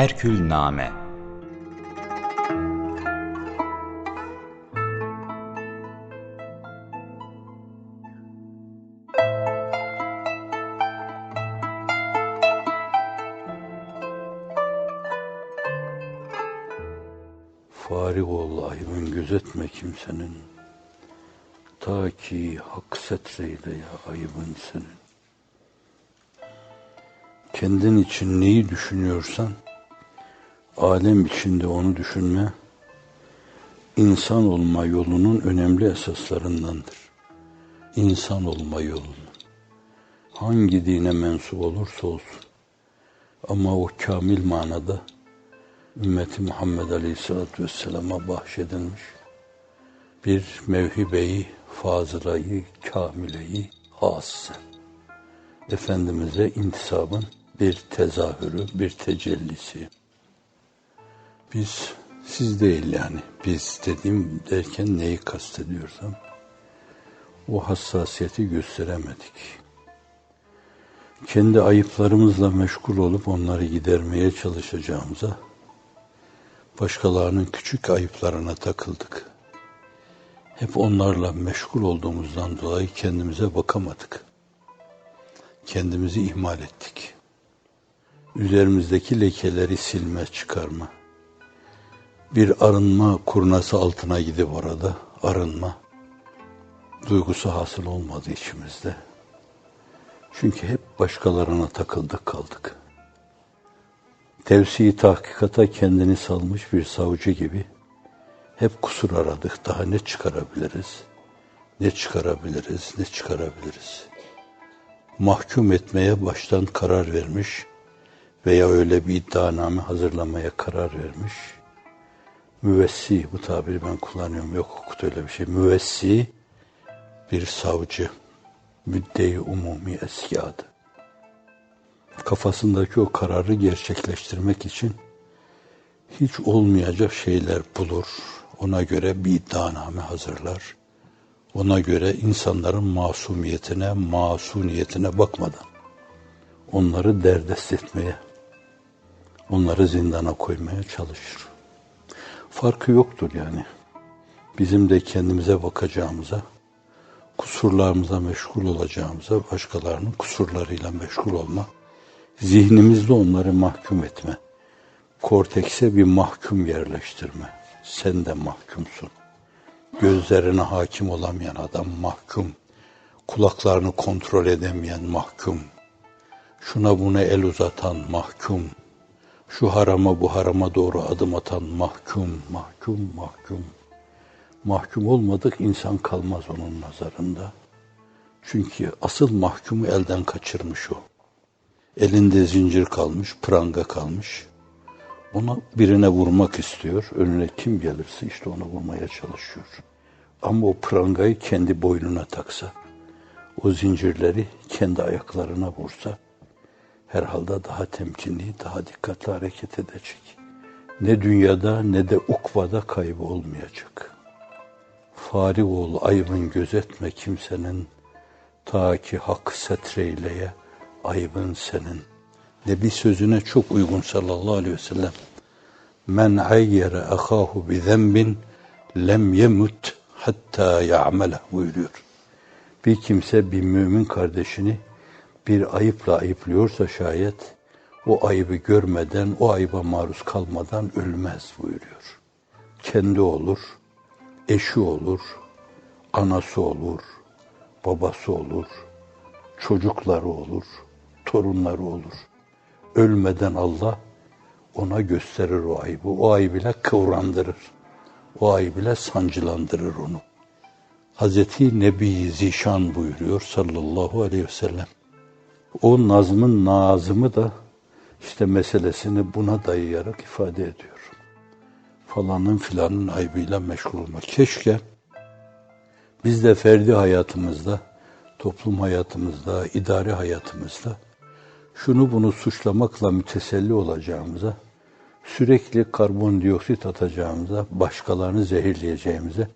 Herkül Name Farik ol ayıbın gözetme kimsenin. Ta ki hak setreyle ya ayıbın senin. Kendin için neyi düşünüyorsan, alem içinde onu düşünme, insan olma yolunun önemli esaslarındandır. İnsan olma yolunun. Hangi dine mensup olursa olsun. Ama o kamil manada ümmeti Muhammed Aleyhisselatü Vesselam'a bahşedilmiş bir mevhibeyi, fazılayı, kamileyi, hasse. Efendimiz'e intisabın bir tezahürü, bir tecellisi. Biz, siz değil yani, biz dediğim derken neyi kastediyorsam, o hassasiyeti gösteremedik. Kendi ayıplarımızla meşgul olup onları gidermeye çalışacağımıza, başkalarının küçük ayıplarına takıldık. Hep onlarla meşgul olduğumuzdan dolayı kendimize bakamadık. Kendimizi ihmal ettik. Üzerimizdeki lekeleri silme, çıkarma. Bir arınma kurnası altına gidip orada arınma duygusu hasıl olmadı içimizde. Çünkü hep başkalarına takıldık kaldık. Tevsi tahkikata kendini salmış bir savcı gibi hep kusur aradık. Daha ne çıkarabiliriz? Ne çıkarabiliriz? Ne çıkarabiliriz? Mahkum etmeye baştan karar vermiş veya öyle bir iddianame hazırlamaya karar vermiş. Müvessi, bu tabiri ben kullanıyorum. Yok hukukta öyle bir şey. Müvessi bir savcı. Müdde-i umumi eski adı kafasındaki o kararı gerçekleştirmek için hiç olmayacak şeyler bulur. Ona göre bir iddianame hazırlar. Ona göre insanların masumiyetine, masuniyetine bakmadan onları derdest etmeye, onları zindana koymaya çalışır. Farkı yoktur yani. Bizim de kendimize bakacağımıza, kusurlarımıza meşgul olacağımıza, başkalarının kusurlarıyla meşgul olma zihnimizde onları mahkum etme. Kortekse bir mahkum yerleştirme. Sen de mahkumsun. Gözlerine hakim olamayan adam mahkum. Kulaklarını kontrol edemeyen mahkum. Şuna buna el uzatan mahkum. Şu harama bu harama doğru adım atan mahkum, mahkum, mahkum. Mahkum olmadık insan kalmaz onun nazarında. Çünkü asıl mahkumu elden kaçırmış o. Elinde zincir kalmış, pranga kalmış. Ona birine vurmak istiyor. Önüne kim gelirse işte ona vurmaya çalışıyor. Ama o prangayı kendi boynuna taksa, o zincirleri kendi ayaklarına vursa, herhalde daha temkinli, daha dikkatli hareket edecek. Ne dünyada ne de ukvada kaybı olmayacak. Fari ol ayıbın gözetme kimsenin, ta ki hak setreyleye, ayıbın senin. Nebi sözüne çok uygun sallallahu aleyhi ve sellem. Men ayyere ahahu bi zenbin lem yemut hatta ya'mele buyuruyor. Bir kimse bir mümin kardeşini bir ayıpla ayıplıyorsa şayet o ayıbı görmeden, o ayıba maruz kalmadan ölmez buyuruyor. Kendi olur, eşi olur, anası olur, babası olur, çocukları olur, torunları olur. Ölmeden Allah ona gösterir o ayıbı. O ayıbıyla kıvrandırır. O ayıbıyla sancılandırır onu. Hazreti Nebi Zişan buyuruyor sallallahu aleyhi ve sellem. O nazmın nazımı da işte meselesini buna dayayarak ifade ediyor. Falanın filanın aybıyla meşgul olmak. Keşke biz de ferdi hayatımızda, toplum hayatımızda, idari hayatımızda şunu bunu suçlamakla müteselli olacağımıza, sürekli karbondioksit atacağımıza, başkalarını zehirleyeceğimize,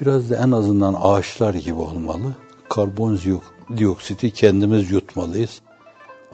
biraz da en azından ağaçlar gibi olmalı. Karbondioksiti kendimiz yutmalıyız.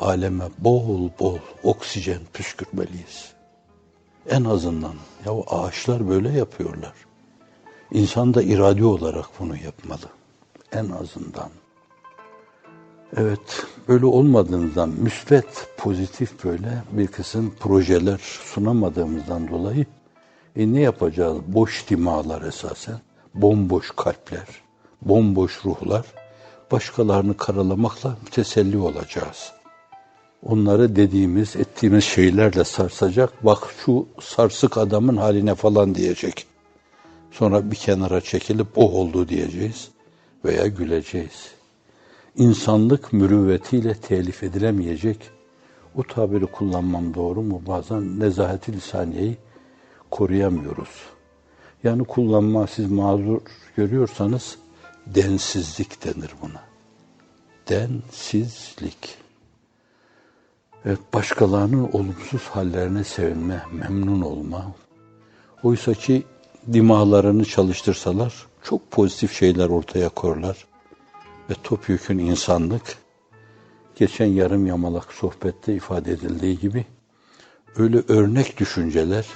aleme bol bol oksijen püskürtmeliyiz. En azından ya ağaçlar böyle yapıyorlar. İnsan da iradi olarak bunu yapmalı. En azından. Evet, böyle olmadığından müsbet, pozitif böyle bir kısım projeler sunamadığımızdan dolayı e ne yapacağız? Boş dimalar esasen, bomboş kalpler, bomboş ruhlar, başkalarını karalamakla teselli olacağız. Onları dediğimiz, ettiğimiz şeylerle sarsacak, bak şu sarsık adamın haline falan diyecek. Sonra bir kenara çekilip oh oldu diyeceğiz veya güleceğiz. İnsanlık mürüvvetiyle telif edilemeyecek. O tabiri kullanmam doğru mu? Bazen nezaheti lisaniyeyi koruyamıyoruz. Yani kullanma siz mazur görüyorsanız densizlik denir buna. Densizlik. Evet, başkalarının olumsuz hallerine sevinme, memnun olma. Oysa ki dimağlarını çalıştırsalar çok pozitif şeyler ortaya koyarlar. Ve topyekun insanlık, geçen yarım yamalak sohbette ifade edildiği gibi, öyle örnek düşünceler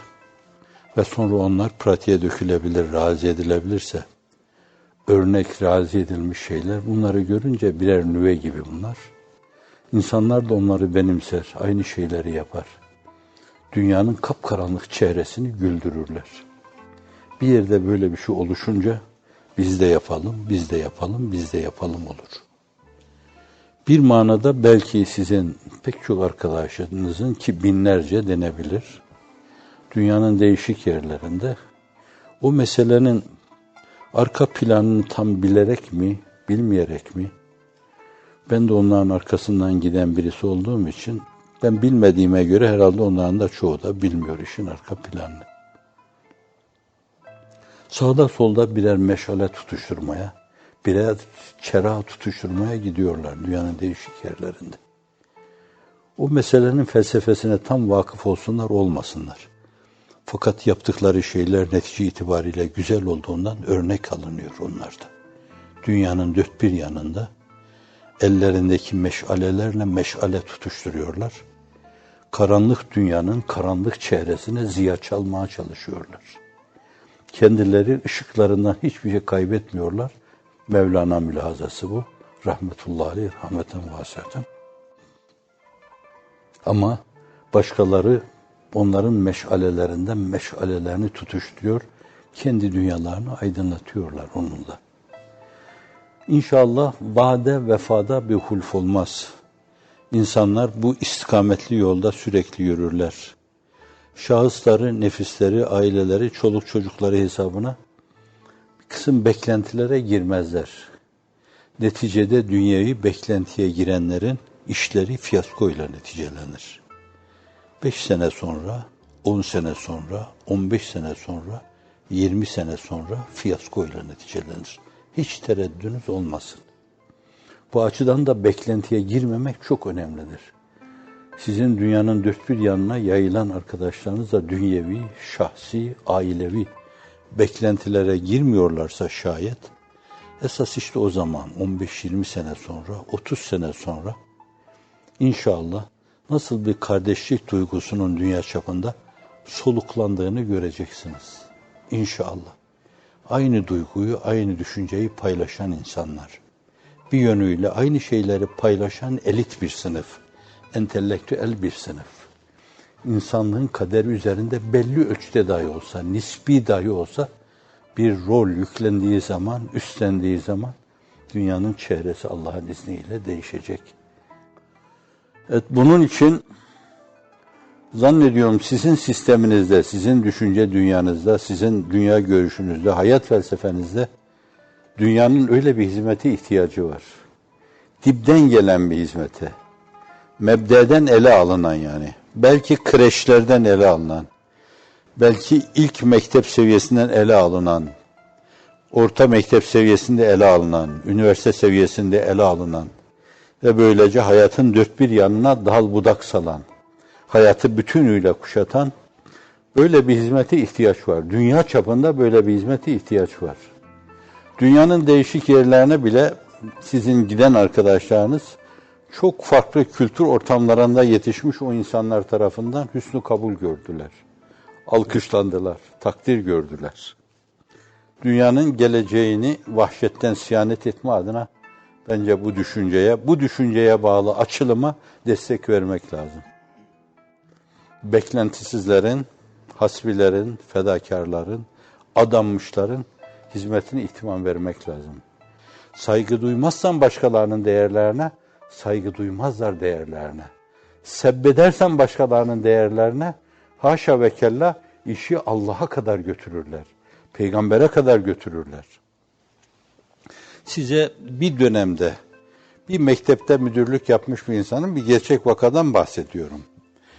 ve sonra onlar pratiğe dökülebilir, razı edilebilirse, örnek razı edilmiş şeyler, bunları görünce birer nüve gibi bunlar. İnsanlar da onları benimser, aynı şeyleri yapar. Dünyanın kapkaranlık çehresini güldürürler. Bir yerde böyle bir şey oluşunca biz de yapalım, biz de yapalım, biz de yapalım olur. Bir manada belki sizin pek çok arkadaşınızın ki binlerce denebilir. Dünyanın değişik yerlerinde o meselenin arka planını tam bilerek mi, bilmeyerek mi? Ben de onların arkasından giden birisi olduğum için ben bilmediğime göre herhalde onların da çoğu da bilmiyor işin arka planını. Sağda solda birer meşale tutuşturmaya, birer çera tutuşturmaya gidiyorlar dünyanın değişik yerlerinde. O meselenin felsefesine tam vakıf olsunlar olmasınlar. Fakat yaptıkları şeyler netice itibariyle güzel olduğundan örnek alınıyor onlarda. Dünyanın dört bir yanında ellerindeki meşalelerle meşale tutuşturuyorlar. Karanlık dünyanın karanlık çehresine ziya çalmaya çalışıyorlar kendileri ışıklarından hiçbir şey kaybetmiyorlar. Mevlana mülahazası bu. Rahmetullahi aleyh, rahmeten vasiaten. Ama başkaları onların meşalelerinden meşalelerini tutuşturuyor. Kendi dünyalarını aydınlatıyorlar onunla. İnşallah vade vefada bir hulf olmaz. İnsanlar bu istikametli yolda sürekli yürürler şahısları, nefisleri, aileleri, çoluk çocukları hesabına bir kısım beklentilere girmezler. Neticede dünyayı beklentiye girenlerin işleri fiyaskoyla neticelenir. Beş sene sonra, on sene sonra, on beş sene sonra, yirmi sene sonra fiyaskoyla neticelenir. Hiç tereddünüz olmasın. Bu açıdan da beklentiye girmemek çok önemlidir sizin dünyanın dört bir yanına yayılan arkadaşlarınız da dünyevi, şahsi, ailevi beklentilere girmiyorlarsa şayet, esas işte o zaman 15-20 sene sonra, 30 sene sonra inşallah nasıl bir kardeşlik duygusunun dünya çapında soluklandığını göreceksiniz. İnşallah. Aynı duyguyu, aynı düşünceyi paylaşan insanlar. Bir yönüyle aynı şeyleri paylaşan elit bir sınıf entelektüel bir sınıf. İnsanlığın kaderi üzerinde belli ölçüde dahi olsa, nispi dahi olsa bir rol yüklendiği zaman, üstlendiği zaman dünyanın çehresi Allah'ın izniyle değişecek. Evet, bunun için zannediyorum sizin sisteminizde, sizin düşünce dünyanızda, sizin dünya görüşünüzde, hayat felsefenizde dünyanın öyle bir hizmete ihtiyacı var. Dipten gelen bir hizmete mebdeden ele alınan yani. Belki kreşlerden ele alınan, belki ilk mektep seviyesinden ele alınan, orta mektep seviyesinde ele alınan, üniversite seviyesinde ele alınan ve böylece hayatın dört bir yanına dal budak salan, hayatı bütünüyle kuşatan böyle bir hizmete ihtiyaç var. Dünya çapında böyle bir hizmete ihtiyaç var. Dünyanın değişik yerlerine bile sizin giden arkadaşlarınız çok farklı kültür ortamlarında yetişmiş o insanlar tarafından hüsnü kabul gördüler. Alkışlandılar, takdir gördüler. Dünyanın geleceğini vahşetten siyanet etme adına bence bu düşünceye, bu düşünceye bağlı açılıma destek vermek lazım. Beklentisizlerin, hasbilerin, fedakarların, adanmışların hizmetine ihtimam vermek lazım. Saygı duymazsan başkalarının değerlerine, saygı duymazlar değerlerine. Sebbedersen başkalarının değerlerine, haşa ve kella işi Allah'a kadar götürürler. Peygambere kadar götürürler. Size bir dönemde bir mektepte müdürlük yapmış bir insanın bir gerçek vakadan bahsediyorum.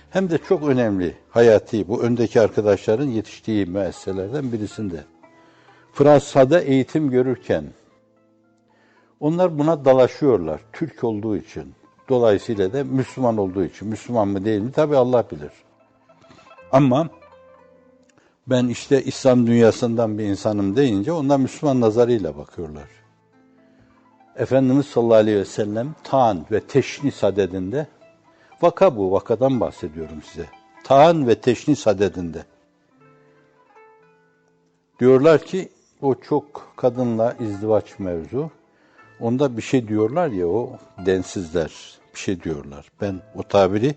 Hem de çok önemli, hayati, bu öndeki arkadaşların yetiştiği müesseselerden birisinde. Fransa'da eğitim görürken onlar buna dalaşıyorlar. Türk olduğu için. Dolayısıyla da Müslüman olduğu için. Müslüman mı değil mi? Tabi Allah bilir. Ama ben işte İslam dünyasından bir insanım deyince onlar Müslüman nazarıyla bakıyorlar. Efendimiz sallallahu aleyhi ve sellem taan ve teşnis adedinde vaka bu, vakadan bahsediyorum size. Taan ve teşnis adedinde. Diyorlar ki o çok kadınla izdivaç mevzu. Onda bir şey diyorlar ya o densizler bir şey diyorlar. Ben o tabiri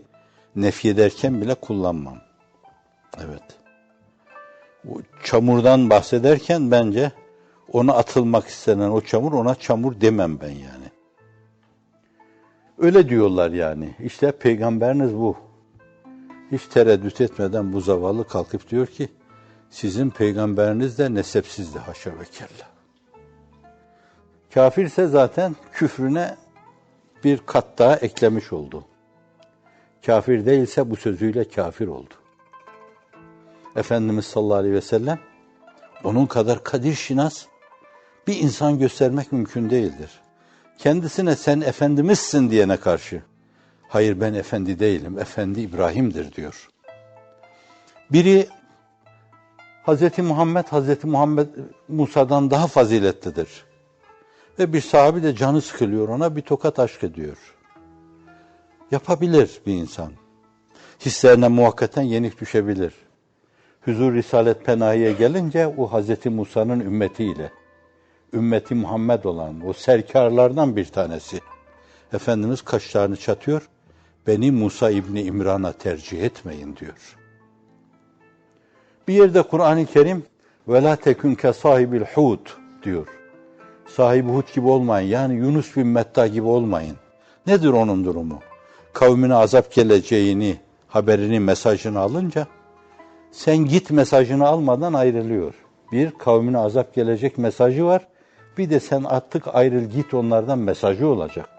nefi ederken bile kullanmam. Evet. O çamurdan bahsederken bence ona atılmak istenen o çamur ona çamur demem ben yani. Öyle diyorlar yani. İşte peygamberiniz bu. Hiç tereddüt etmeden bu zavallı kalkıp diyor ki sizin peygamberiniz de nesepsizdi haşa ve kella. Kafirse zaten küfrüne bir kat daha eklemiş oldu. Kafir değilse bu sözüyle kafir oldu. Efendimiz sallallahu aleyhi ve sellem onun kadar kadir şinas bir insan göstermek mümkün değildir. Kendisine sen efendimizsin diyene karşı hayır ben efendi değilim, efendi İbrahim'dir diyor. Biri Hz. Muhammed, Hz. Muhammed Musa'dan daha faziletlidir. Ve bir sahabi de canı sıkılıyor ona bir tokat aşk ediyor. Yapabilir bir insan. Hislerine muhakkaten yenik düşebilir. Huzur Risalet Penahi'ye gelince o Hz. Musa'nın ümmetiyle, ümmeti Muhammed olan o serkarlardan bir tanesi. Efendimiz kaşlarını çatıyor, beni Musa İbni İmran'a tercih etmeyin diyor. Bir yerde Kur'an-ı Kerim ve la tekun ke sahibil hut diyor sahibi Hud gibi olmayın. Yani Yunus bin Metta gibi olmayın. Nedir onun durumu? Kavmine azap geleceğini, haberini, mesajını alınca sen git mesajını almadan ayrılıyor. Bir, kavmine azap gelecek mesajı var. Bir de sen artık ayrıl git onlardan mesajı olacak.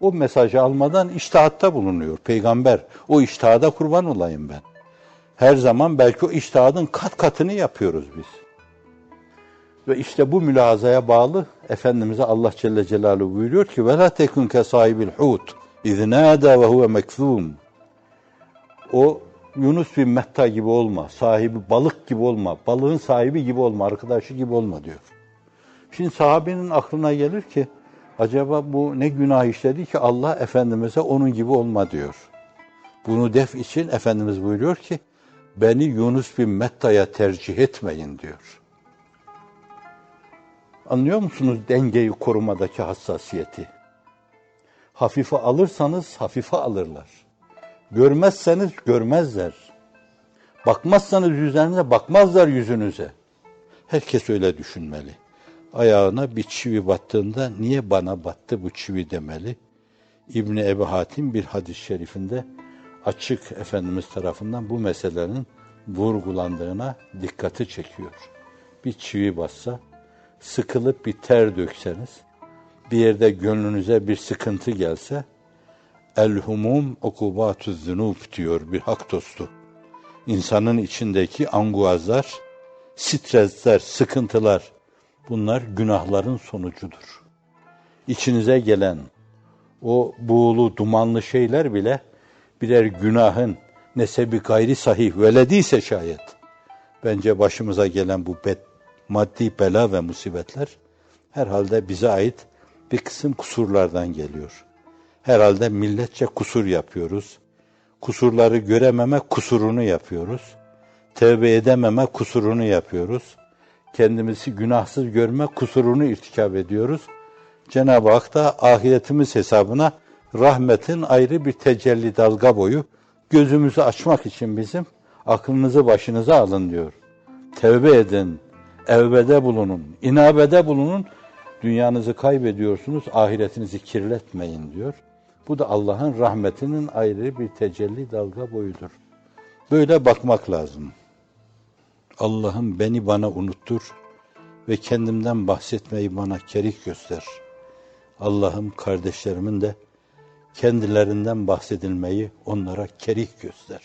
O mesajı almadan iştihatta bulunuyor peygamber. O iştihada kurban olayım ben. Her zaman belki o iştihadın kat katını yapıyoruz biz. Ve işte bu mülazaya bağlı Efendimiz'e Allah Celle Celaluhu buyuruyor ki وَلَا تَكُنْ كَصَاحِبِ الْحُوتِ اِذْ نَادَى وَهُوَ مَكْذُومٌ O Yunus bin Metta gibi olma, sahibi balık gibi olma, balığın sahibi gibi olma, arkadaşı gibi olma diyor. Şimdi sahabenin aklına gelir ki acaba bu ne günah işledi ki Allah Efendimiz'e onun gibi olma diyor. Bunu def için Efendimiz buyuruyor ki beni Yunus bin Metta'ya tercih etmeyin diyor. Anlıyor musunuz dengeyi korumadaki hassasiyeti? Hafife alırsanız hafife alırlar. Görmezseniz görmezler. Bakmazsanız yüzlerinize bakmazlar yüzünüze. Herkes öyle düşünmeli. Ayağına bir çivi battığında niye bana battı bu çivi demeli. İbni Ebi Hatim bir hadis-i şerifinde açık Efendimiz tarafından bu meselenin vurgulandığına dikkati çekiyor. Bir çivi bassa sıkılıp bir ter dökseniz, bir yerde gönlünüze bir sıkıntı gelse, el humum okubatü zunub diyor bir hak dostu. İnsanın içindeki anguazlar, stresler, sıkıntılar, bunlar günahların sonucudur. İçinize gelen o buğulu, dumanlı şeyler bile birer günahın nesebi gayri sahih velediyse şayet, bence başımıza gelen bu bed maddi bela ve musibetler herhalde bize ait bir kısım kusurlardan geliyor. Herhalde milletçe kusur yapıyoruz. Kusurları görememe kusurunu yapıyoruz. Tevbe edememe kusurunu yapıyoruz. Kendimizi günahsız görme kusurunu irtikap ediyoruz. Cenab-ı Hak da ahiretimiz hesabına rahmetin ayrı bir tecelli dalga boyu gözümüzü açmak için bizim aklınızı başınıza alın diyor. Tevbe edin, evbede bulunun, inabede bulunun. Dünyanızı kaybediyorsunuz, ahiretinizi kirletmeyin diyor. Bu da Allah'ın rahmetinin ayrı bir tecelli dalga boyudur. Böyle bakmak lazım. Allah'ım beni bana unuttur ve kendimden bahsetmeyi bana kerik göster. Allah'ım kardeşlerimin de kendilerinden bahsedilmeyi onlara kerik göster.